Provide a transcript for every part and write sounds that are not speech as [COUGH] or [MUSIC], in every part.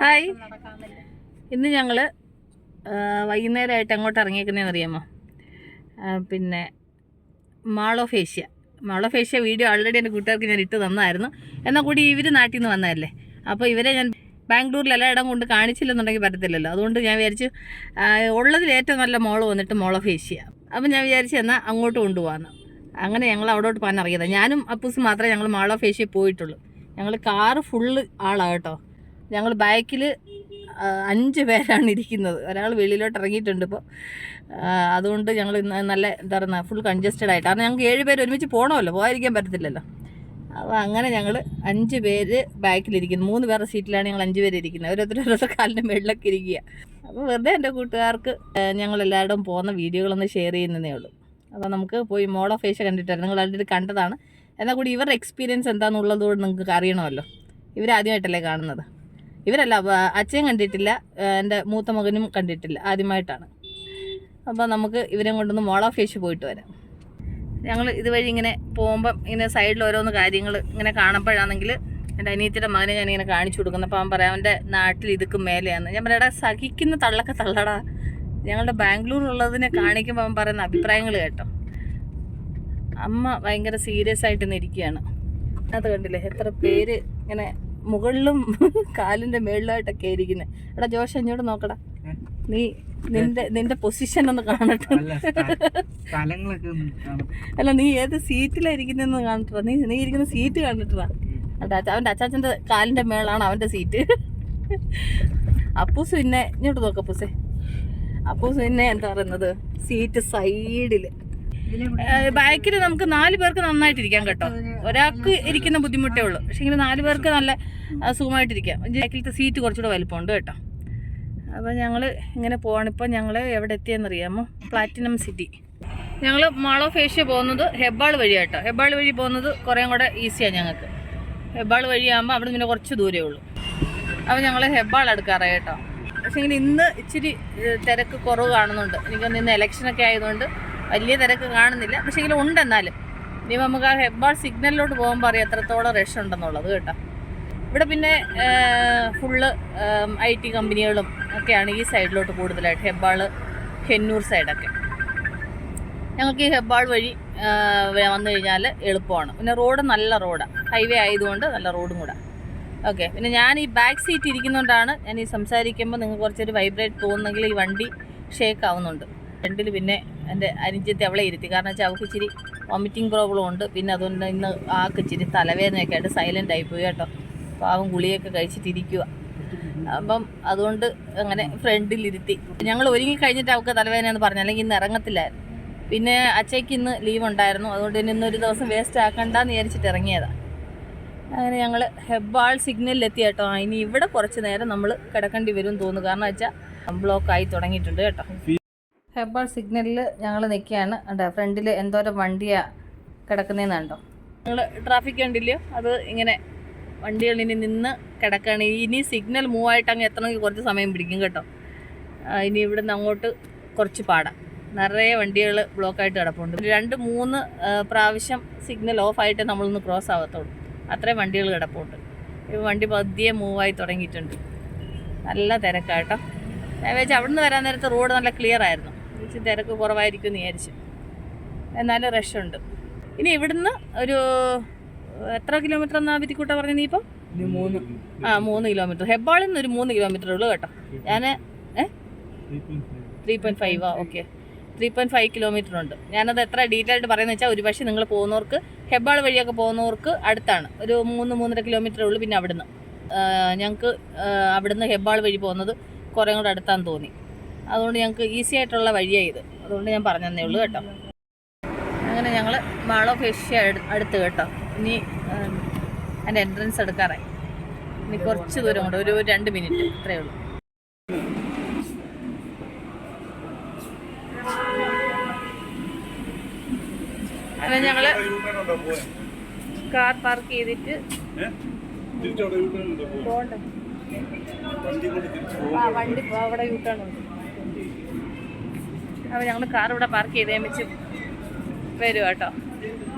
Hi. ഇന്ന് ഞങ്ങൾ വൈകുന്നേരമായിട്ട് അങ്ങോട്ട് ഇറങ്ങിയേക്കുന്നതെന്ന് അറിയാമോ പിന്നെ mall of Asia mall of Asia video already എന്റെ കൂട്ടുകാർക്ക് ഞാൻ ഇട്ട് തന്നായിരുന്നു. എന്നാൽ കൂടി ഇവർ നാട്ടിൽ നിന്ന് വന്നതല്ലേ? അപ്പോൾ ഇവരെ ഞാൻ ബാംഗ്ലൂരിൽ എല്ലായിടം കൊണ്ട് കാണിച്ചില്ലെന്നുണ്ടെങ്കിൽ പറ്റത്തില്ലല്ലോ. അതുകൊണ്ട് ഞാൻ വിചാരിച്ചു ഉള്ളതിൽ ഏറ്റവും നല്ല മോൾ വന്നിട്ട് മോൾ ഓഫ് ഏഷ്യ അപ്പം ഞാൻ വിചാരിച്ചു എന്നാൽ അങ്ങോട്ട് കൊണ്ടുപോകാമെന്ന്. അങ്ങനെ ഞങ്ങൾ അവിടോട്ട് പോകാൻ അറിയാതെ ഞാനും അപ്പൂസ് മാത്രമേ ഞങ്ങൾ മാൾ ഓഫ് ഏഷ്യ പോയിട്ടുള്ളൂ. ഞങ്ങൾ കാറ് ഫുള്ള് ആളാണ് കേട്ടോ. ഞങ്ങൾ ബാക്കിൽ അഞ്ച് പേരാണ് ഇരിക്കുന്നത്. ഒരാൾ വെളിയിലോട്ട് ഇറങ്ങിയിട്ടുണ്ട് ഇപ്പോൾ അതുകൊണ്ട് ഞങ്ങൾ നല്ല എന്താ പറയുക ഫുൾ കൺജസ്റ്റഡ് ആയിട്ട് കാരണം ഞങ്ങൾക്ക് ഏഴ് പേര് ഒരുമിച്ച് പോകണമല്ലോ പോകാതിരിക്കാൻ പറ്റത്തില്ലല്ലോ. അപ്പോൾ അങ്ങനെ ഞങ്ങൾ അഞ്ച് പേര് ബാക്കിലിരിക്കുന്നു മൂന്ന് പേരുടെ സീറ്റിലാണ് ഞങ്ങൾ അഞ്ച് പേര് ഇരിക്കുന്നത്. ഓരോരുത്തർ ഓരോരുത്തർ കാലിന്റെ മേളിലൊക്കെ ഇരിക്കുക. അപ്പോൾ വെറുതെ എന്റെ കൂട്ടുകാർക്ക് ഞങ്ങൾ എല്ലാവരും പോകുന്ന വീഡിയോകളൊന്ന് ഷെയർ ചെയ്യുന്നതേ ഉള്ളൂ. അപ്പോൾ നമുക്ക് പോയി ഓഫ് ഏഷ്യ കണ്ടിട്ടായിരുന്നു. നിങ്ങൾ അതിന്റെ കണ്ടതാണ്. എന്നാൽ കൂടി ഇവരുടെ എക്സ്പീരിയൻസ് എന്താണെന്നുള്ളതുകൊണ്ട് നിങ്ങൾക്ക് അറിയണമല്ലോ. ഇവരാദ്യമായിട്ടല്ലേ കാണുന്നത്. ഇവരല്ല അച്ഛൻ കണ്ടിട്ടില്ല എന്റെ മൂത്ത മകനും കണ്ടിട്ടില്ല ആദ്യമായിട്ടാണ്. അപ്പോൾ നമുക്ക് ഇവരെ കൊണ്ടൊന്ന് ഓഫ് ഏഷ്യ പോയിട്ട് വരാം. ഞങ്ങൾ ഇതുവഴി ഇങ്ങനെ പോകുമ്പം ഇങ്ങനെ സൈഡിൽ ഓരോന്ന് കാര്യങ്ങൾ ഇങ്ങനെ കാണുമ്പോഴാണെങ്കിൽ എന്റെ അനിയത്തിയുടെ മകനെ ഞാൻ ഇങ്ങനെ കാണിച്ചു കൊടുക്കുന്നു അപ്പോൾ അവൻ പറയാം അവന്റെ നാട്ടിൽ ഇതൊക്കെ മേലെയാണ് ഞാൻ പറയാം "എടാ, സഹിക്കുന്ന തള്ളൊക്കെ തള്ളടാ. ഞങ്ങളുടെ ബാംഗ്ലൂർ ഉള്ളതിനെ കാണിക്കുമ്പോൾ അവൻ പറയുന്ന അഭിപ്രായങ്ങൾ കേട്ടോ. അമ്മ ഭയങ്കര സീരിയസ് ആയിട്ട് ഇരിക്കുകയാണ് അത് കണ്ടില്ലേ? എത്ര പേര് ഇങ്ങനെ മുകളിലും [LAUGHS] കാലിന്റെ മേളിലായിട്ടൊക്കെ ഇരിക്കുന്നത് എടാ ജോഷ് എന്നോട് നോക്കടാ. നീ നിന്റെ നിന്റെ പൊസിഷൻ ഒന്ന് കാണട്ടെ. അല്ല നീ ഏത് സീറ്റിലായിരിക്കുന്നെന്ന് കാണട്ടാ നീ നീ ഇരിക്കുന്ന സീറ്റ് കണ്ടിട്ടാ അവന്റെ അച്ചാച്ചന്റെ കാലിന്റെ മേളാണ് അവന്റെ സീറ്റ് അപ്പൂസ് പിന്നെ ഇങ്ങോട്ട് നോക്ക അപ്പൂസേ. അപ്പൂസ് പിന്നെ എന്താ പറയുന്നത്? സീറ്റ് സൈഡിൽ ബാക്കിൽ നമുക്ക് നാല് പേർക്ക് നന്നായിട്ടിരിക്കാം കേട്ടോ. ഒരാൾക്ക് ഇരിക്കുന്ന ബുദ്ധിമുട്ടേ ഉള്ളൂ. പക്ഷെ ഇങ്ങനെ നാല് പേർക്ക് നല്ല സുഖമായിട്ടിരിക്കാം. ബാക്കിലത്തെ സീറ്റ് കുറച്ചുകൂടെ വലിപ്പമുണ്ട് കേട്ടോ. അപ്പോൾ ഞങ്ങൾ ഇങ്ങനെ പോവാണ്. ഇപ്പോൾ ഞങ്ങൾ എവിടെ എത്തിയെന്നറിയാമോ? Platinum city. ഞങ്ങൾ മാൾ ഓഫ് ഏഷ്യ പോകുന്നത് ഹെബാൾ വഴിയാട്ടോ ഹെബാൾ വഴി പോകുന്നത് കുറേ കൂടെ ഈസിയാണ് ഞങ്ങൾക്ക്. ഹെബാൾ വഴിയാകുമ്പോൾ അവിടെ പിന്നെ കുറച്ച് ദൂരേ ഉള്ളൂ. അപ്പോൾ ഞങ്ങൾ ഹെബാൾ എടുക്കാറായി കേട്ടോ. പക്ഷേ ഇങ്ങനെ ഇന്ന് ഇച്ചിരി തിരക്ക് കുറവ് കാണുന്നുണ്ട്. എനിക്കൊന്ന് ഇന്ന് ഇലക്ഷനൊക്കെ ആയതുകൊണ്ട് വലിയ തിരക്ക് കാണുന്നില്ല. പക്ഷേ എങ്കിലും ഉണ്ട് എന്നാലും ഇനി നമുക്ക് ആ ഹെബാൾ സിഗ്നലിലോട്ട് പോകുമ്പോൾ അറിയാം എത്രത്തോളം റഷ് ഉണ്ടെന്നുള്ളത് കേട്ടോ. ഇവിടെ പിന്നെ ഫുള്ള് ഐ ടി കമ്പനികളും ഒക്കെയാണ് ഈ സൈഡിലോട്ട് കൂടുതലായിട്ട്. ഹെബാൾ ഹെന്നൂർ സൈഡൊക്കെ ഞങ്ങൾക്ക് ഈ ഹെബാൾ വഴി വന്നു കഴിഞ്ഞാൽ എളുപ്പമാണ്. പിന്നെ റോഡ് നല്ല റോഡാണ് ഹൈവേ ആയതുകൊണ്ട് നല്ല റോഡും കൂടെ. ഓക്കെ പിന്നെ ഞാൻ ഈ ബാക്ക് സീറ്റ് ഇരിക്കുന്നതുകൊണ്ടാണ് ഞാൻ ഈ സംസാരിക്കുമ്പോൾ നിങ്ങൾക്ക് കുറച്ചൊരു വൈബ്രേറ്റ് തോന്നുന്നെങ്കിൽ ഈ വണ്ടി ഷേക്ക് ആവുന്നുണ്ട്. ഫ്രണ്ടിൽ പിന്നെ എന്റെ അനുജത്തെ അവളെ ഇരുത്തി. കാരണം വെച്ചാൽ അവൾക്ക് ഇച്ചിരി വോമിറ്റിംഗ് പ്രോബ്ലം ഉണ്ട്. പിന്നെ അതുകൊണ്ട് ഇന്ന് ആൾക്ക് ഇച്ചിരി തലവേദനയൊക്കെ ആയിട്ട് സൈലന്റ് ആയിപ്പോയി കേട്ടോ. പാവം ഗുളിയൊക്കെ കഴിച്ചിട്ടിരിക്കുക അപ്പം അതുകൊണ്ട് അങ്ങനെ ഫ്രണ്ടിലിരുത്തി ഞങ്ങൾ ഒരുങ്ങി കഴിഞ്ഞിട്ട് അവൾക്ക് തലവേദനയെന്ന് പറഞ്ഞു. അല്ലെങ്കിൽ ഇന്ന് ഇറങ്ങത്തില്ലായിരുന്നു. പിന്നെ അച്ചയ്ക്ക് ഇന്ന് ലീവ് ഉണ്ടായിരുന്നു. അതുകൊണ്ട് ഇനി ഇന്നൊരു ദിവസം വേസ്റ്റ് ആക്കണ്ടെന്ന് വിചാരിച്ചിട്ട് ഇറങ്ങിയതാണ് അങ്ങനെ ഞങ്ങൾ ഹെബ്ബാൾ സിഗ്നലിൽ എത്തി കേട്ടോ. ഇനി ഇവിടെ കുറച്ച് നേരം നമ്മൾ കിടക്കേണ്ടി വരും തോന്നുന്നു. കാരണം വെച്ചാൽ ബ്ലോക്ക് ആയി തുടങ്ങിയിട്ടുണ്ട് കേട്ടോ. ഹെബ്ബാൾ സിഗ്നലിൽ ഞങ്ങൾ നിൽക്കുകയാണ് അതെ ഫ്രണ്ടിൽ എന്തോരം വണ്ടിയാണ് കിടക്കുന്നതെന്നുണ്ടോ നിങ്ങൾ ട്രാഫിക് കണ്ടില്ലയോ അത് ഇങ്ങനെ വണ്ടികൾ ഇനി നിന്ന് കിടക്കുകയാണ് ഇനി സിഗ്നൽ മൂവ് ആയിട്ട് അങ്ങ് എത്തണമെങ്കിൽ കുറച്ച് സമയം പിടിക്കും കേട്ടോ. ഇനി ഇവിടുന്ന് അങ്ങോട്ട് കുറച്ച് പാടാം. നിറയെ വണ്ടികൾ ബ്ലോക്കായിട്ട് കിടപ്പുണ്ട്. രണ്ട് മൂന്ന് പ്രാവശ്യം സിഗ്നൽ ഓഫായിട്ട് നമ്മളൊന്ന് ക്രോസ് ആവത്തുള്ളൂ. അത്രയും വണ്ടികൾ കിടപ്പുണ്ട്. വണ്ടി പതിയെ മൂവായി തുടങ്ങിയിട്ടുണ്ട്. നല്ല തിരക്കാട്ടോ ഞാൻ അവിടുന്ന് വരാൻ നേരത്തെ റോഡ് നല്ല ക്ലിയർ ആയിരുന്നു. വിചാരിച്ചു തിരക്ക് കുറവായിരിക്കും എന്ന് വിചാരിച്ചു. എന്നാലും റഷ് ഉണ്ട് ഇനി ഇവിടുന്ന് ഒരു എത്ര കിലോമീറ്റർ എന്നാ വിധിക്കൂട്ട പറഞ്ഞു നീ ഇപ്പം? മൂന്ന്. ആ മൂന്ന് കിലോമീറ്റർ ഹെബാളിൽ നിന്ന് ഒരു മൂന്ന് കിലോമീറ്റർ ഉള്ളു കേട്ടോ. ഞാൻ ഏ? ത്രീ പോയിന്റ് ഫൈവ് ആ okay three point five kilometre ഉണ്ട്. ഞാനത് എത്ര ഡീറ്റെയിൽ ആയിട്ട് പറയുന്നത് വെച്ചാൽ ഒരു പക്ഷേ നിങ്ങൾ പോകുന്നവർക്ക് ഹെബ്ബാൾ വഴിയൊക്കെ പോകുന്നവർക്ക് അടുത്താണ്. ഒരു മൂന്ന് മൂന്നര കിലോമീറ്റർ ഉള്ളു പിന്നെ അവിടുന്ന്. ഞങ്ങൾക്ക് അവിടുന്ന് ഹെബ്ബാൾ വഴി പോകുന്നത് കുറേ കൂടെ അടുത്താന്ന് തോന്നി. അതുകൊണ്ട് ഞങ്ങൾക്ക് ഈസി ആയിട്ടുള്ള വഴിയാണ് ഇത്. അതുകൊണ്ട് ഞാൻ പറഞ്ഞു തന്നേ ഉള്ളൂ കേട്ടോ. അങ്ങനെ ഞങ്ങൾ മാൾ ഓഫ് ഏഷ്യ അടുത്ത് കേട്ടോ. ഇനി എന്റെ എൻട്രൻസ് എടുക്കാറായി. ഇനി കുറച്ച് ദൂരം കൊണ്ട് ഒരു രണ്ട് മിനിറ്റ് ഇത്രയേ ഉള്ളൂ. അങ്ങനെ ഞങ്ങൾ കാർ പാർക്ക് ചെയ്തിട്ട് പോകണ്ടേ? വണ്ടി അവിടെ യൂട്ടേൺ ഉണ്ട്. അപ്പോൾ ഞങ്ങൾ കാർ ഇവിടെ പാർക്ക് ചെയ്ത് വെച്ച് വരും കേട്ടോ.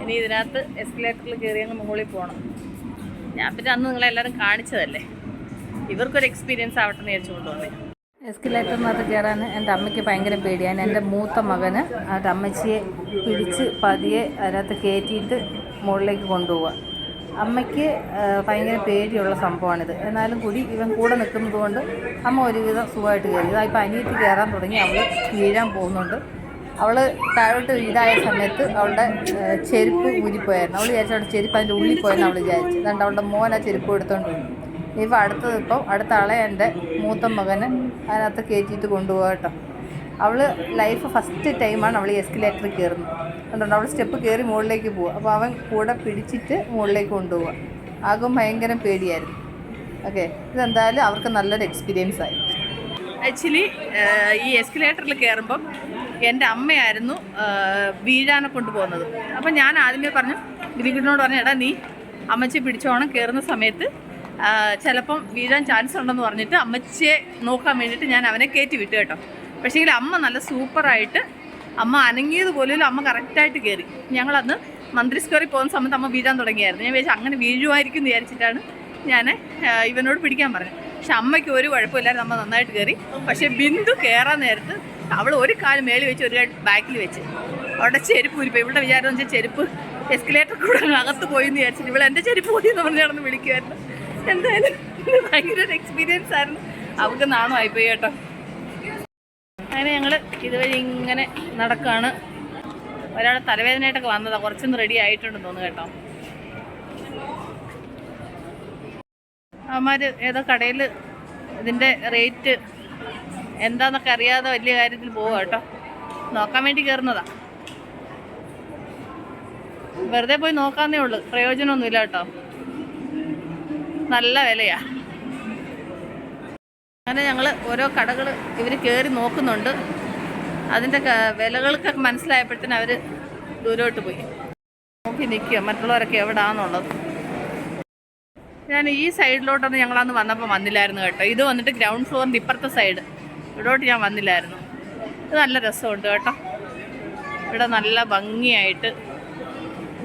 ഇനി ഇതിനകത്ത് എസ്കലേറ്ററിൽ കയറി അങ്ങ് മുകളിൽ പോകണം ഞാൻ പിന്നെ അന്ന് നിങ്ങളെല്ലാവരും കാണിച്ചതല്ലേ? ഇവർക്കൊരു എക്സ്പീരിയൻസ് ആവട്ടെ എന്ന് വിചാരിച്ചു കൊണ്ടുവന്നേ. എസ്കലേറ്ററിനകത്ത് കയറാൻ എന്റെ അമ്മയ്ക്ക് ഭയങ്കര പേടിയാണ് എന്റെ മൂത്ത മകന് അവന്റെ അമ്മച്ചിയെ പിടിച്ച് പതിയെ അതിനകത്ത് കയറ്റിയിട്ട് മുകളിലേക്ക് കൊണ്ടുപോവുക അമ്മയ്ക്ക് ഭയങ്കര പേടിയുള്ള സംഭവമാണിത്. എന്നാലും കൂടി ഇവൻ കൂടെ നിൽക്കുന്നത് കൊണ്ട് അമ്മ ഒരുവിധം സുഖമായിട്ട് കയറി. ഇതായിപ്പോൾ അനിയത്ത് കയറാൻ തുടങ്ങി. അവൾ വീഴാൻ പോകുന്നുണ്ട്. അവൾ താഴോട്ട് വീഴായ സമയത്ത് അവളുടെ ചെരുപ്പ് ഊരിപ്പോയായിരുന്നു. അവൾ വിചാരിച്ചു അവളുടെ ചെരുപ്പ് അതിന്റെ ഉള്ളിൽ പോയെന്ന് അവൾ വിചാരിച്ചു അതുകൊണ്ട് അവളുടെ മോൻ ആ ചെരുപ്പ് എടുത്തോണ്ട് വന്നു. ഇപ്പോൾ അടുത്തത് ഇപ്പം അടുത്ത ആളെ എന്റെ മൂത്ത മകന് അതിനകത്ത് കയറ്റിയിട്ട് കൊണ്ടുപോകട്ടോ അവൾ ലൈഫ് ഫസ്റ്റ് ടൈമാണ് അവൾ എസ്കലേറ്ററിൽ കയറുന്നത്. അതുകൊണ്ട് അവിടെ സ്റ്റെപ്പ് കയറി മുകളിലേക്ക് പോവുക. അപ്പോൾ അവൻ കൂടെ പിടിച്ചിട്ട് മുകളിലേക്ക് കൊണ്ടുപോവുക. ആകും ഭയങ്കര പേടിയായിരുന്നു. ഓക്കെ ഇതെന്തായാലും അവർക്ക് നല്ലൊരു എക്സ്പീരിയൻസ് ആയി. ആക്ച്വലി ഈ എസ്കലേറ്ററിൽ കയറുമ്പം എന്റെ അമ്മയായിരുന്നു വീഴാനെ കൊണ്ടുപോകുന്നത്. അപ്പം ഞാൻ ആദ്യമേ പറഞ്ഞു ഗിരിഗിനോട് പറഞ്ഞു എടാ നീ അമ്മച്ചി പിടിച്ചോണം കയറുന്ന സമയത്ത്. ചിലപ്പം വീഴാൻ ചാൻസ് ഉണ്ടെന്ന് പറഞ്ഞിട്ട് അമ്മച്ചിയെ നോക്കാൻ വേണ്ടിയിട്ട് ഞാൻ അവനെ കയറ്റി വിട്ടു കേട്ടോ. പക്ഷേങ്കിൽ അമ്മ നല്ല സൂപ്പറായിട്ട് അമ്മ അനങ്ങിയത് പോലും അമ്മ കറക്റ്റായിട്ട് കയറി ഞങ്ങളന്ന് മന്ത്രി സ്ക്വയറിൽ പോകുന്ന സമയത്ത് അമ്മ വീഴാൻ തുടങ്ങിയായിരുന്നു. ഞാൻ വിചാരിച്ചു അങ്ങനെ വീഴുമായിരിക്കും എന്ന് വിചാരിച്ചിട്ടാണ് ഞാൻ ഇവനോട് പിടിക്കാൻ പറഞ്ഞത്. പക്ഷെ അമ്മയ്ക്ക് ഒരു കുഴപ്പമില്ലായിരുന്നു അമ്മ നന്നായിട്ട് കയറി പക്ഷേ ബിന്ദു കയറാൻ നേരത്ത് അവൾ ഒരു കാൽ മേളിൽ വെച്ച് ഒരു ബാക്കിൽ വെച്ച്. അവിടെ ചെരുപ്പ് ഉരുപ്പ് ഇവളുടെ വിചാരം വെച്ചാൽ ചെരുപ്പ് എസ്കലേറ്റർ കൂടെ അകത്ത് പോയി എന്ന് വിചാരിച്ചിട്ട് ഇവിടെ എന്റെ ചെരുപ്പ് പോയി എന്ന് പറഞ്ഞ് നടന്ന് വിളിക്കുമായിരുന്നു എന്തായാലും ഭയങ്കര ഒരു എക്സ്പീരിയൻസ് ആയിരുന്നു. അവൾക്ക് നാണമായി പോയി കേട്ടോ. അങ്ങനെ ഞങ്ങൾ ഇതുവഴി ഇങ്ങനെ നടക്കുകയാണ് ഒരാൾ തലവേദനയായിട്ടൊക്കെ വന്നതാണ് കുറച്ചൊന്ന് റെഡി ആയിട്ടുണ്ടെന്ന് തോന്നുന്നു കേട്ടോ. അവന്മാർ ഏതോ കടയിൽ ഇതിന്റെ റേറ്റ് എന്താന്നൊക്കെ അറിയാതെ വലിയ കാര്യത്തിൽ പോവുക കേട്ടോ. നോക്കാൻ വേണ്ടി കയറുന്നതാ വെറുതെ പോയി നോക്കാന്നേ ഉള്ളു. പ്രയോജനമൊന്നുമില്ല കേട്ടോ. നല്ല വിലയാ. അങ്ങനെ ഞങ്ങൾ ഓരോ കടകൾ ഇവർ കയറി നോക്കുന്നുണ്ട്. അതിന്റെ വിലകൾക്കൊക്കെ മനസ്സിലായപ്പോഴത്തേന് അവർ ദൂരോട്ട് പോയി. നോക്കി നിൽക്കുക. മറ്റുള്ളവരൊക്കെ എവിടാന്നുള്ളത്. ഞാൻ ഈ സൈഡിലോട്ടൊന്നും ഞങ്ങളന്ന് വന്നപ്പോൾ വന്നില്ലായിരുന്നു കേട്ടോ. ഇത് വന്നിട്ട് ഗ്രൗണ്ട് ഫ്ലോറിന്റെ ഇപ്പുറത്തെ സൈഡ്. ഇവിടോട്ട് ഞാൻ വന്നില്ലായിരുന്നു. ഇത് നല്ല രസമുണ്ട് കേട്ടോ. ഇവിടെ നല്ല ഭംഗിയായിട്ട്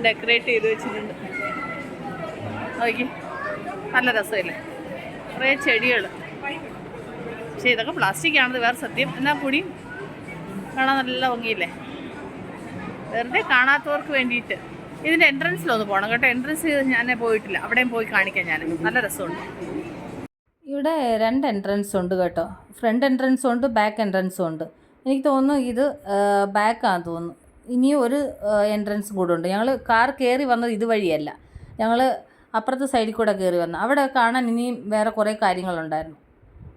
ഡെക്കറേറ്റ് ചെയ്ത് വെച്ചിട്ടുണ്ട്. നോക്കി. നല്ല രസമില്ലേ? കുറേ ചെടികൾ പക്ഷേ ഇതൊക്കെ പ്ലാസ്റ്റിക് ആണത്. വേറെ സത്യം. എന്നാൽ കൂടിയും കാണാൻ നല്ല ഭംഗിയില്ലേ? വെറുതെ കാണാത്തവർക്ക് വേണ്ടിയിട്ട്. ഇതിന്റെ എൻട്രൻസിലൊന്ന് പോകണം കേട്ടോ. എൻട്രൻസ് ഞാൻ പോയിട്ടില്ല. അവിടെയും പോയി കാണിക്കാം ഞാൻ നല്ല രസമുണ്ട്. ഇവിടെ രണ്ട് എൻട്രൻസ് ഉണ്ട് കേട്ടോ. ഫ്രണ്ട് എൻട്രൻസും ഉണ്ട് ബാക്ക് എൻട്രൻസും ഉണ്ട്. എനിക്ക് തോന്നുന്നു ഇത് ബാക്കാന്ന് തോന്നുന്നു. ഇനിയും ഒരു എൻട്രൻസ് കൂടെ ഉണ്ട്. ഞങ്ങൾ കാർ കയറി വന്നത് ഇതുവഴിയല്ല. ഞങ്ങൾ അപ്പുറത്തെ സൈഡിൽ കൂടെ കയറി വന്നു. അവിടെ കാണാൻ ഇനിയും വേറെ കുറേ കാര്യങ്ങളുണ്ടായിരുന്നു.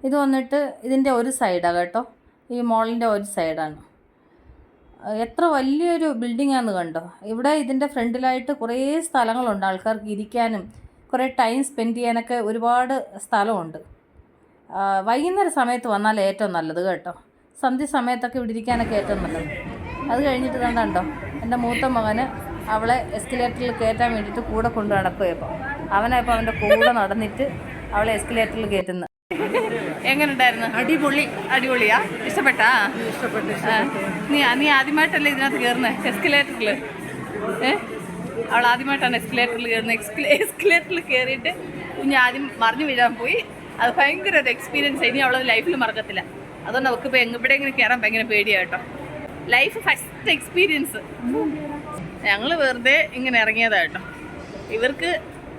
ഇത് വന്നിട്ട് ഇതിന്റെ ഒരു സൈഡാണ് കേട്ടോ. ഈ മോളിന്റെ ഒരു സൈഡാണ്. എത്ര വലിയൊരു ബിൽഡിംഗ് ആണെന്ന് കണ്ടോ? ഇവിടെ ഇതിന്റെ ഫ്രണ്ടിലായിട്ട് കുറേ സ്ഥലങ്ങളുണ്ട്. ആൾക്കാർക്ക് ഇരിക്കാനും കുറേ ടൈം സ്പെൻഡ് ചെയ്യാനൊക്കെ ഒരുപാട് സ്ഥലമുണ്ട്. വൈകുന്നേര സമയത്ത് വന്നാൽ ഏറ്റവും നല്ലത് കേട്ടോ. സന്ധ്യ സമയത്തൊക്കെ ഇവിടെ ഇരിക്കാനൊക്കെ ഏറ്റവും നല്ലത്. അത് കഴിഞ്ഞിട്ട് കണ്ടോ? എന്റെ മൂത്ത മകന് അവളെ എസ്കലേറ്ററിൽ കയറ്റാൻ വേണ്ടിയിട്ട് കൂടെ കൊണ്ടു നടക്കുകയപ്പോൾ അവനായപ്പോൾ അവന്റെ കൂടെ നടന്നിട്ട് അവളെ എസ്കലേറ്ററിൽ കയറ്റുന്നത്. എങ്ങനെയുണ്ടായിരുന്നു അടിപൊളി. അടിപൊളിയാ? ഇഷ്ടപ്പെട്ടാ? നീ നീ ആദ്യമായിട്ടല്ലേ ഇതിനകത്ത് കയറുന്നത് എസ്കലേറ്ററിൽ ഏ? അവൾ ആദ്യമായിട്ടാണ് എസ്കലേറ്ററിൽ കയറുന്നത് എക്സ്കലേ എസ്കലേറ്ററിൽ കയറിയിട്ട് കുഞ്ഞ് ആദ്യം മറിഞ്ഞു വീഴാൻ പോയി. അത് ഭയങ്കര ഒരു എക്സ്പീരിയൻസ് ഇനി അവളത് ലൈഫിൽ മറക്കത്തില്ല. അതുകൊണ്ട് അവൾക്ക് ഇപ്പോൾ എങ്ങനെ കയറാൻ ഭയങ്കര പേടിയാട്ടോ ലൈഫ് ഫസ്റ്റ് എക്സ്പീരിയൻസ് ഞങ്ങൾ വെറുതെ ഇങ്ങനെ ഇറങ്ങിയതാട്ടോ ഇവർക്ക്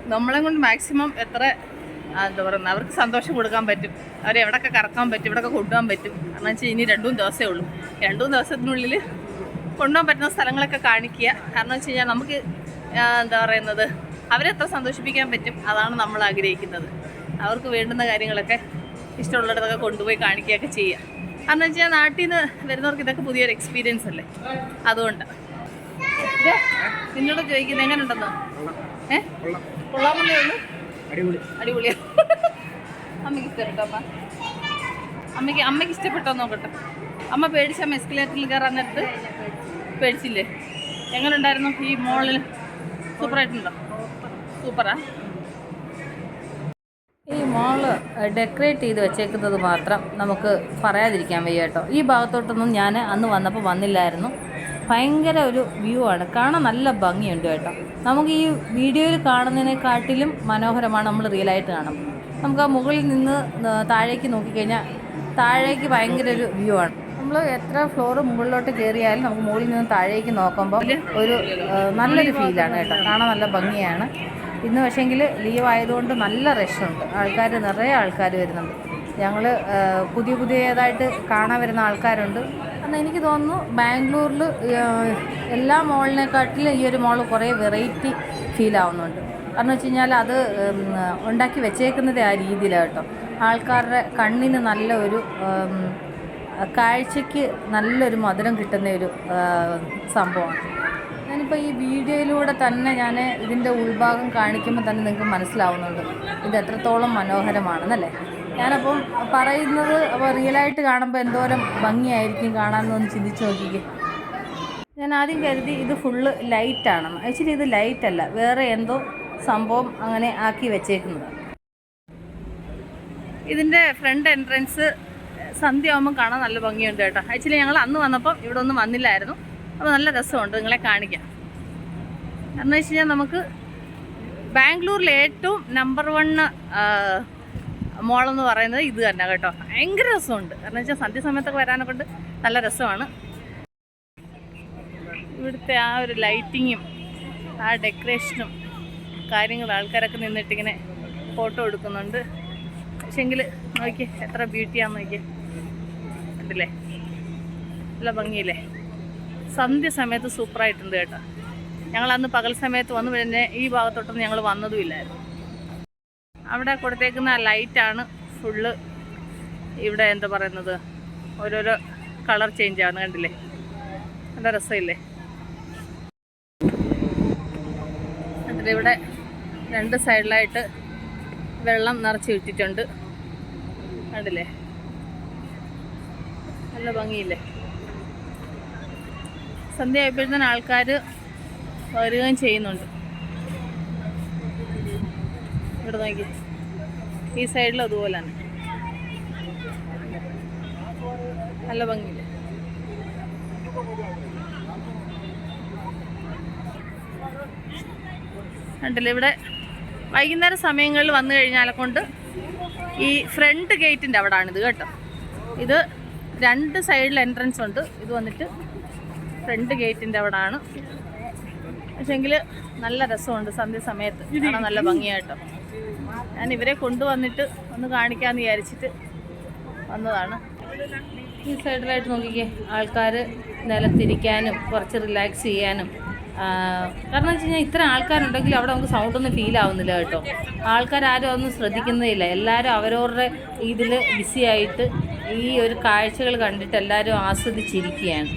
നമ്മളെ കൊണ്ട് മാക്സിമം എത്ര എന്താ പറയുന്നത്? അവർക്ക് സന്തോഷം കൊടുക്കാൻ പറ്റും. അവരെ എവിടെയൊക്കെ കറക്കാൻ പറ്റും ഇവിടെയൊക്കെ കൊണ്ടുപോകാൻ പറ്റും. കാരണം വെച്ചാൽ ഇനി രണ്ടുമൂന്ന് ദിവസമേ ഉള്ളൂ. രണ്ടുമൂന്ന് ദിവസത്തിനുള്ളിൽ കൊണ്ടുപോകാൻ പറ്റുന്ന സ്ഥലങ്ങളൊക്കെ കാണിക്കുക. കാരണം വെച്ച് കഴിഞ്ഞാൽ നമുക്ക് എന്താ പറയുന്നത്? അവരെ എത്ര സന്തോഷിപ്പിക്കാൻ പറ്റും. അതാണ് നമ്മൾ ആഗ്രഹിക്കുന്നത്. അവർക്ക് വേണ്ടുന്ന കാര്യങ്ങളൊക്കെ ഇഷ്ടമുള്ളിടത്തൊക്കെ കൊണ്ടുപോയി കാണിക്കുകയൊക്കെ ചെയ്യുക. കാരണം വെച്ചാൽ നാട്ടിൽ നിന്ന് വരുന്നവർക്ക് ഇതൊക്കെ പുതിയൊരു എക്സ്പീരിയൻസ് അല്ലേ? അതുകൊണ്ട്. നിന്നോട് ചോദിക്കുന്നത് എങ്ങനെയുണ്ടെന്നോ? ഏഹ് കൊള്ളാമെന്നേ ഉള്ളൂ അടിപൊളി. അടിപൊളിയാ അമ്മയ്ക്ക് ഇഷ്ടപ്പെട്ടോ അമ്മ. അമ്മയ്ക്ക് അമ്മയ്ക്ക് ഇഷ്ടപ്പെട്ടോ നോക്കട്ടെ. അമ്മ പേടിച്ച അമ്മ എസ്കലേറ്ററിൽ കയറാൻ നേരത്ത് പേടിച്ചില്ലേ? എങ്ങനെയുണ്ടായിരുന്നു ഈ മോളിൽ സൂപ്പറായിട്ടുണ്ടോ? സൂപ്പറാ. ഈ മോൾ ഡെക്കറേറ്റ് ചെയ്ത് വെച്ചേക്കുന്നത് മാത്രം നമുക്ക് പറയാതിരിക്കാൻ വയ്യ കേട്ടോ. ഈ ഭാഗത്തോട്ടൊന്നും ഞാൻ അന്ന് വന്നപ്പോൾ വന്നില്ലായിരുന്നു. ഭയങ്കര ഒരു വ്യൂ ആണ്. കാണാൻ നല്ല ഭംഗിയുണ്ട് കേട്ടോ. നമുക്ക് ഈ വീഡിയോയിൽ കാണുന്നതിനെക്കാട്ടിലും മനോഹരമാണ് നമ്മൾ റിയലായിട്ട് കാണും നമുക്ക് ആ മുകളിൽ നിന്ന് താഴേക്ക് നോക്കിക്കഴിഞ്ഞാൽ താഴേക്ക് ഭയങ്കര ഒരു വ്യൂ ആണ്. നമ്മൾ എത്ര ഫ്ലോർ മുകളിലോട്ട് കയറിയാലും നമുക്ക് മുകളിൽ നിന്ന് താഴേക്ക് നോക്കുമ്പോൾ ഒരു നല്ലൊരു ഫീലാണ് കേട്ടോ. കാണാൻ നല്ല ഭംഗിയാണ്. ഇന്ന് പക്ഷേങ്കിൽ ലീവ് ആയതുകൊണ്ട് നല്ല റഷുണ്ട് ആൾക്കാർ നിറയെ ആൾക്കാർ വരുന്നുണ്ട്. ഞങ്ങൾ പുതിയ പുതിയതായിട്ട് കാണാൻ വരുന്ന ആൾക്കാരുണ്ട്. എന്നാൽ എനിക്ക് തോന്നുന്നു ബാംഗ്ലൂരിൽ എല്ലാ മോളിനെക്കാട്ടിലും ഈ ഒരു മോൾ കുറേ വെറൈറ്റി ഫീൽ ആവുന്നുണ്ട് കാരണം വെച്ച് കഴിഞ്ഞാൽ അത് ഉണ്ടാക്കി വെച്ചേക്കുന്നത് ആ രീതിയിലാണ് കേട്ടോ. ആൾക്കാരുടെ കണ്ണിന് നല്ല ഒരു കാഴ്ചയ്ക്ക് നല്ലൊരു മധുരം കിട്ടുന്ന ഒരു സംഭവമാണ്. ഞാനിപ്പോൾ ഈ വീഡിയോയിലൂടെ തന്നെ ഞാൻ ഇതിന്റെ ഉൾഭാഗം കാണിക്കുമ്പോൾ തന്നെ നിങ്ങൾക്ക് മനസ്സിലാവുന്നുണ്ട്. ഇത് എത്രത്തോളം മനോഹരമാണെന്നല്ലേ? ഞാനപ്പം പറയുന്നത് അപ്പോൾ റിയലായിട്ട് കാണുമ്പോൾ എന്തോരം ഭംഗിയായിരിക്കും കാണാമെന്നൊന്ന് ചിന്തിച്ച് നോക്കിക്കേ. ഞാൻ ആദ്യം കരുതി ഇത് ഫുള്ള് ലൈറ്റാണെന്ന് ആക്ച്വലി ഇത് ലൈറ്റ് അല്ല. വേറെ എന്തോ സംഭവം അങ്ങനെ ആക്കി വെച്ചേക്കുന്നത്. ഇതിന്റെ ഫ്രണ്ട് എൻട്രൻസ് സന്ധ്യ ആകുമ്പോൾ കാണാൻ നല്ല ഭംഗിയുണ്ട് കേട്ടോ. ആക്ച്വലി ഞങ്ങൾ അന്ന് വന്നപ്പം ഇവിടെ ഒന്നും വന്നില്ലായിരുന്നു. അപ്പോൾ നല്ല രസമുണ്ട്. നിങ്ങളെ കാണിക്കാം. എന്ന് വെച്ച് കഴിഞ്ഞാൽ നമുക്ക് ബാംഗ്ലൂരിൽ ഏറ്റവും നമ്പർ വണ്ണ് മോളെന്ന് പറയുന്നത് ഇത് തന്നെ കേട്ടോ. ഭയങ്കര രസമുണ്ട്. കാരണം വെച്ചാൽ സന്ധ്യസമയത്തൊക്കെ വരാനെ കൊണ്ട് നല്ല രസമാണ്. ഇവിടുത്തെ ആ ഒരു ലൈറ്റിങ്ങും ആ ഡെക്കറേഷനും കാര്യങ്ങൾ ആൾക്കാരൊക്കെ നിന്നിട്ടിങ്ങനെ ഫോട്ടോ എടുക്കുന്നുണ്ട്. പക്ഷെങ്കിൽ നോക്കിയേ എത്ര ബ്യൂട്ടിയാന്ന് നോക്കിയേ. കണ്ടില്ലേ? നല്ല ഭംഗിയില്ലേ? സന്ധ്യ സമയത്ത് സൂപ്പറായിട്ടുണ്ട് കേട്ടോ. ഞങ്ങൾ അന്ന് പകൽ സമയത്ത് വന്നു പിന്നെ ഈ ഭാഗത്തോട്ടൊന്നും ഞങ്ങൾ വന്നതുമില്ലായിരുന്നു അവിടെ കൊടുത്തേക്കുന്ന ലൈറ്റാണ് ഫുള്ള് ഇവിടെ എന്താ പറയുന്നത്? ഓരോരോ കളർ ചേഞ്ച് ആവുന്നു കണ്ടില്ലേ? നല്ല രസമില്ലേ? എന്നിട്ട് ഇവിടെ രണ്ട് സൈഡിലായിട്ട് വെള്ളം നിറച്ച് വിട്ടിട്ടുണ്ട്. കണ്ടില്ലേ? നല്ല ഭംഗിയില്ലേ? സന്ധ്യ ആയപ്പോഴത്തേന് ആൾക്കാർ വരികയും ചെയ്യുന്നുണ്ട്. ഇവിടെ നോക്കി ഈ സൈഡിലും അതുപോലെ തന്നെ നല്ല ഭംഗി കണ്ടില്ലേ ഇവിടെ വൈകുന്നേര സമയങ്ങളിൽ വന്നു കഴിഞ്ഞാലെ കൊണ്ട് ഈ ഫ്രണ്ട് ഗേറ്റിന്റെ അവിടെ ആണിത് കേട്ടോ. ഇത് രണ്ട് സൈഡിൽ എൻട്രൻസ് ഉണ്ട്. ഇത് വന്നിട്ട് ഫ്രണ്ട് ഗേറ്റിന്റെ അവിടെ ആണ് പക്ഷെങ്കിൽ നല്ല രസമുണ്ട് സന്ധ്യ സമയത്ത് നല്ല ഭംഗിയായിട്ടോ. ഞാൻ ഇവരെ കൊണ്ടുവന്നിട്ട് ഒന്ന് കാണിക്കാമെന്ന് വിചാരിച്ചിട്ട് വന്നതാണ്. ഈ സൈഡിലായിട്ട് നോക്കിക്കേ ആൾക്കാർ നിലത്തിരിക്കാനും കുറച്ച് റിലാക്സ് ചെയ്യാനും കാരണം വെച്ച് കഴിഞ്ഞാൽ ഇത്ര ആൾക്കാരുണ്ടെങ്കിൽ അവിടെ നമുക്ക് സൗണ്ടൊന്നും ഫീൽ ആവുന്നില്ല കേട്ടോ. ആൾക്കാരും ഒന്നും ശ്രദ്ധിക്കുന്നതില്ല എല്ലാവരും അവരവരുടെ ഇതിൽ ബിസി ആയിട്ട് ഈ ഒരു കാഴ്ചകൾ കണ്ടിട്ട് എല്ലാവരും ആസ്വദിച്ചിരിക്കുകയാണ്.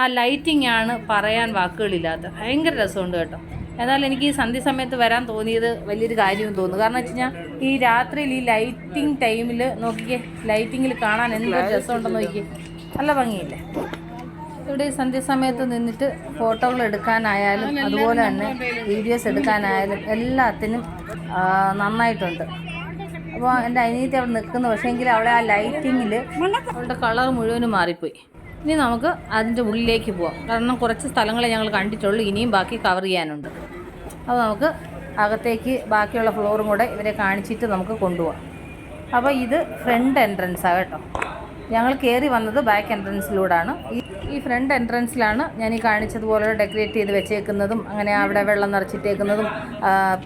ആ ലൈറ്റിംഗ് ആണ് പറയാൻ വാക്കുകളില്ലാത്ത. ഭയങ്കര രസമുണ്ട് കേട്ടോ. എന്നാൽ എനിക്ക് ഈ സന്ധ്യ സമയത്ത് വരാൻ തോന്നിയത് വലിയൊരു കാര്യം തോന്നുന്നു. കാരണം വെച്ച് കഴിഞ്ഞാൽ ഈ രാത്രിയിൽ ഈ ലൈറ്റിംഗ് ടൈമിൽ നോക്കിക്കേ ലൈറ്റിങ്ങിൽ കാണാൻ എന്തൊരു രസമുണ്ടെന്ന് നോക്കിയേ നല്ല ഭംഗിയില്ലേ? ഇവിടെ ഈ സന്ധ്യ സമയത്ത് നിന്നിട്ട് ഫോട്ടോകൾ എടുക്കാനായാലും അതുപോലെ തന്നെ വീഡിയോസ് എടുക്കാനായാലും എല്ലാത്തിനും നന്നായിട്ടുണ്ട്. അപ്പോൾ എന്റെ അനിയത്തി അവിടെ നിൽക്കുന്നു. പക്ഷേങ്കിൽ അവിടെ ആ ലൈറ്റിങ്ങിൽ അവളുടെ കളർ മുഴുവനും മാറിപ്പോയി. ഇനി നമുക്ക് അതിന്റെ ഉള്ളിലേക്ക് പോവാം. കാരണം കുറച്ച് സ്ഥലങ്ങളെ ഞങ്ങൾ കണ്ടിട്ടുള്ളൂ. ഇനിയും ബാക്കി കവർ ചെയ്യാനുണ്ട്. അപ്പോൾ നമുക്ക് അകത്തേക്ക് ബാക്കിയുള്ള ഫ്ലോറും കൂടെ ഇവരെ കാണിച്ചിട്ട് നമുക്ക് കൊണ്ടുപോകാം അപ്പോൾ ഇത് ഫ്രണ്ട് എൻട്രൻസാണ് കേട്ടോ. ഞങ്ങൾ കയറി വന്നത് ബാക്ക് എൻട്രൻസിലൂടെയാണ് ഈ ഈ ഫ്രണ്ട് എൻട്രൻസിലാണ് ഞാൻ ഈ കാണിച്ചതുപോലെ ഡെക്കറേറ്റ് ചെയ്ത് വെച്ചേക്കുന്നതും അങ്ങനെ അവിടെ വെള്ളം നിറച്ചിട്ടേക്കുന്നതും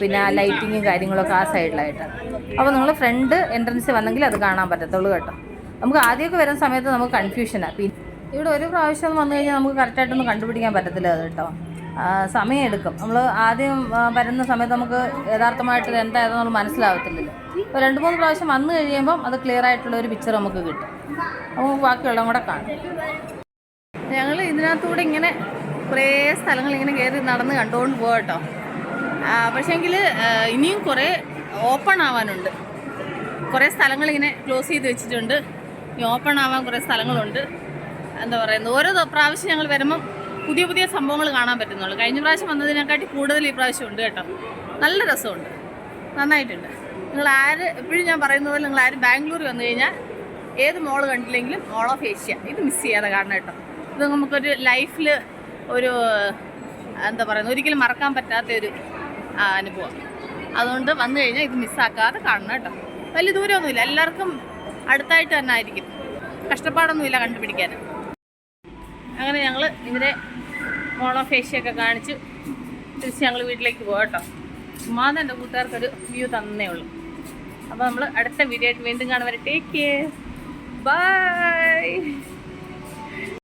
പിന്നെ ലൈറ്റിങ്ങും കാര്യങ്ങളൊക്കെ ആ സൈഡിലായിട്ട് അപ്പോൾ നിങ്ങൾ ഫ്രണ്ട് എൻട്രൻസ് വന്നെങ്കിൽ അത് കാണാൻ പറ്റത്തുള്ളൂ കേട്ടോ. നമുക്ക് ആദ്യമൊക്കെ വരുന്ന സമയത്ത് നമുക്ക് കൺഫ്യൂഷനാണ് ഇവിടെ ഒരു പ്രാവശ്യം വന്നു കഴിഞ്ഞാൽ നമുക്ക് കറക്റ്റായിട്ടൊന്നും കണ്ടുപിടിക്കാൻ പറ്റത്തില്ല അത് കേട്ടോ. സമയമെടുക്കും. നമ്മൾ ആദ്യം വരുന്ന സമയത്ത് നമുക്ക് യഥാർത്ഥമായിട്ട് ഇത് നമ്മൾ മനസ്സിലാവത്തില്ലല്ലോ. അപ്പോൾ രണ്ട് മൂന്ന് പ്രാവശ്യം വന്നു കഴിയുമ്പം അത് ക്ലിയർ ആയിട്ടുള്ള ഒരു പിക്ചർ നമുക്ക് കിട്ടും. അപ്പോൾ ബാക്കിയുള്ളതും കൂടെ കാണും. ഞങ്ങൾ ഇതിനകത്തൂടെ ഇങ്ങനെ കുറേ സ്ഥലങ്ങൾ ഇങ്ങനെ കയറി നടന്ന് കണ്ടുകൊണ്ട് പോകാം കേട്ടോ. പക്ഷേങ്കിൽ ഇനിയും കുറേ ഓപ്പൺ ആവാനുണ്ട്. കുറേ സ്ഥലങ്ങൾ ഇങ്ങനെ ക്ലോസ് ചെയ്ത് വെച്ചിട്ടുണ്ട്. ഇനി ഓപ്പൺ ആവാൻ കുറേ സ്ഥലങ്ങളുണ്ട്. എന്താ പറയുന്നത്? ഓരോ പ്രാവശ്യം ഞങ്ങൾ വരുമ്പം പുതിയ പുതിയ സംഭവങ്ങൾ കാണാൻ പറ്റുന്നുള്ളൂ. കഴിഞ്ഞ പ്രാവശ്യം വന്നതിനെക്കാട്ടി കൂടുതൽ ഈ പ്രാവശ്യം ഉണ്ട് കേട്ടോ. നല്ല രസമുണ്ട്. നന്നായിട്ടുണ്ട്. നിങ്ങൾ ആര് എപ്പോഴും ഞാൻ പറയുന്ന പോലെ നിങ്ങൾ ആരും ബാംഗ്ലൂർ വന്നു കഴിഞ്ഞാൽ ഏത് മോൾ കണ്ടില്ലെങ്കിലും മോൾ ഓഫ് ഏഷ്യ ഇത് മിസ് ചെയ്യാതെ കാണണം കേട്ടോ. ഇത് നമുക്കൊരു ലൈഫിൽ ഒരു എന്താ പറയുന്നത് ഒരിക്കലും മറക്കാൻ പറ്റാത്ത ഒരു അനുഭവം. അതുകൊണ്ട് വന്നു കഴിഞ്ഞാൽ ഇത് മിസ്സാക്കാതെ കാണണം കേട്ടോ. വലിയ ദൂരമൊന്നുമില്ല. എല്ലാവർക്കും അടുത്തായിട്ട് തന്നെ ആയിരിക്കും. കഷ്ടപ്പാടൊന്നുമില്ല കണ്ടുപിടിക്കാൻ അങ്ങനെ ഞങ്ങൾ ഇവരെ മോളോ ഫേഷ്യയൊക്കെ കാണിച്ച് തിരിച്ച് ഞങ്ങൾ വീട്ടിലേക്ക് പോകാം കേട്ടോ. ചുമ്മാതെ എന്റെ കൂട്ടുകാർക്കൊരു വ്യൂ തന്നേ ഉള്ളൂ. അപ്പോൾ നമ്മൾ അടുത്ത വീഡിയോ ആയിട്ട് വീണ്ടും കാണുവരെ ടേക്ക് കെയർ ബൈ